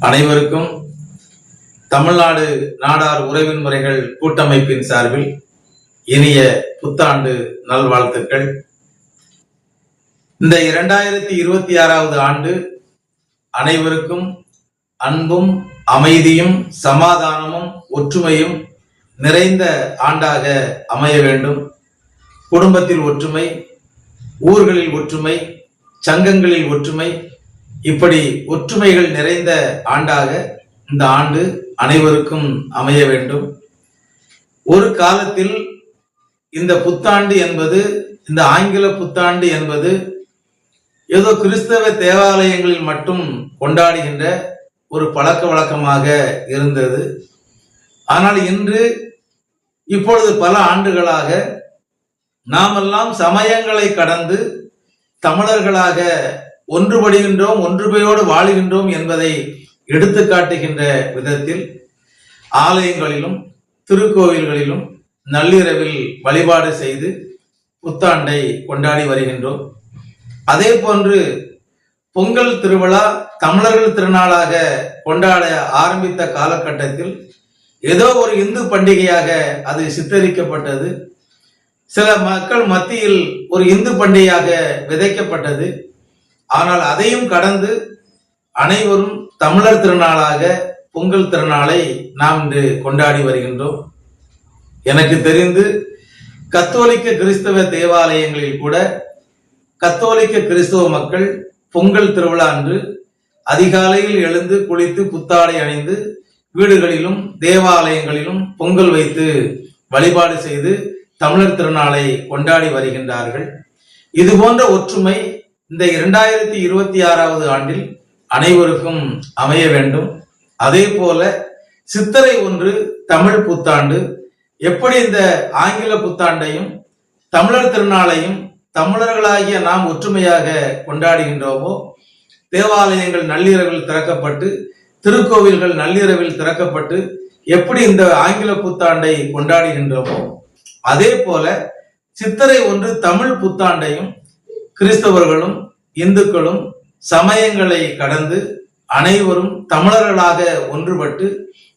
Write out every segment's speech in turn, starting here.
அனைவருக்கும் தமிழ்நாடு நாடார் உறவின் முறைகள் கூட்டமைப்பின் சார்பில் இனிய புத்தாண்டு நல்வாழ்த்துக்கள். இந்த இரண்டாயிரத்தி இருபத்தி ஆறாவது ஆண்டு அனைவருக்கும் அன்பும் அமைதியும் சமாதானமும் ஒற்றுமையும் நிறைந்த ஆண்டாக அமைய வேண்டும். குடும்பத்தில் ஒற்றுமை ஊர்களில் ஒற்றுமை சங்கங்களில் ஒற்றுமை இப்படி ஒற்றுமைகள் நிறைந்த ஆண்டாக இந்த ஆண்டு அனைவருக்கும் அமைய வேண்டும். ஒரு காலத்தில் இந்த புத்தாண்டு என்பது இந்த ஆங்கில புத்தாண்டு என்பது ஏதோ கிறிஸ்தவ தேவாலயங்களில் மட்டும் கொண்டாடுகின்ற ஒரு பழக்க வழக்கமாக இருந்தது. ஆனால் இன்று இப்பொழுது பல ஆண்டுகளாக நாமெல்லாம் சமயங்களை கடந்து தமிழர்களாக ஒன்றுபடுகின்றோம் ஒன்றுபையோடு வாழுகின்றோம் என்பதை எடுத்து காட்டுகின்ற விதத்தில் ஆலயங்களிலும் திருக்கோவில்களிலும் நள்ளிரவில் வழிபாடு செய்து புத்தாண்டை கொண்டாடி வருகின்றோம். அதே போன்று பொங்கல் திருவிழா தமிழர்கள் திருநாளாக கொண்டாட ஆரம்பித்த காலகட்டத்தில் ஏதோ ஒரு இந்து பண்டிகையாக அது சித்தரிக்கப்பட்டது. சில மக்கள் மத்தியில் ஒரு இந்து பண்டிகையாக விதைக்கப்பட்டது. ஆனால் அதையும் கடந்து அனைவரும் தமிழர் திருநாளாக பொங்கல் திருநாளை நாம் இன்று கொண்டாடி வருகின்றோம். எனக்கு தெரிந்து கத்தோலிக்க கிறிஸ்தவ தேவாலயங்களில் கூட கத்தோலிக்க கிறிஸ்தவ மக்கள் பொங்கல் திருவிழா அன்று அதிகாலையில் எழுந்து குளித்து புத்தாடை அணிந்து வீடுகளிலும் தேவாலயங்களிலும் பொங்கல் வைத்து வழிபாடு செய்து தமிழர் திருநாளை கொண்டாடி வருகின்றார்கள். இது போன்ற ஒற்றுமை இந்த இரண்டாயிரத்தி இருபத்தி ஆறாவது ஆண்டில் அனைவருக்கும் அமைய வேண்டும். அதே போல சித்திரை ஒன்று தமிழ் புத்தாண்டு. எப்படி இந்த ஆங்கில புத்தாண்டையும் தமிழர் திருநாளையும் தமிழர்களாகிய நாம் ஒற்றுமையாக கொண்டாடுகின்றோமோ? தேவாலயங்கள் நள்ளிரவில் திறக்கப்பட்டு திருக்கோவில்கள் நள்ளிரவில் திறக்கப்பட்டு எப்படி இந்த ஆங்கில புத்தாண்டை கொண்டாடுகின்றோமோ? அதே போல சித்திரை ஒன்று தமிழ் புத்தாண்டையும் கிறிஸ்தவர்களும் இந்துக்களும் சமயங்களை கடந்து அனைவரும் தமிழர்களாக ஒன்றுபட்டு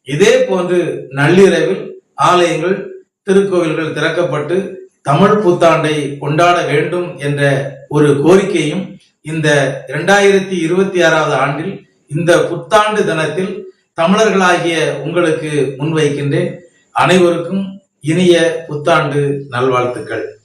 இதே போன்று நள்ளிரவில் ஆலயங்கள் திருக்கோவில்கள் திறக்கப்பட்டு தமிழ் புத்தாண்டை கொண்டாட வேண்டும் என்ற ஒரு கோரிக்கையும் இந்த இரண்டாயிரத்தி இருபத்தி ஆறாவது ஆண்டில் இந்த புத்தாண்டு தினத்தில் தமிழர்களாகிய உங்களுக்கு முன்வைக்கின்றேன். அனைவருக்கும் இனிய புத்தாண்டு நல்வாழ்த்துக்கள்.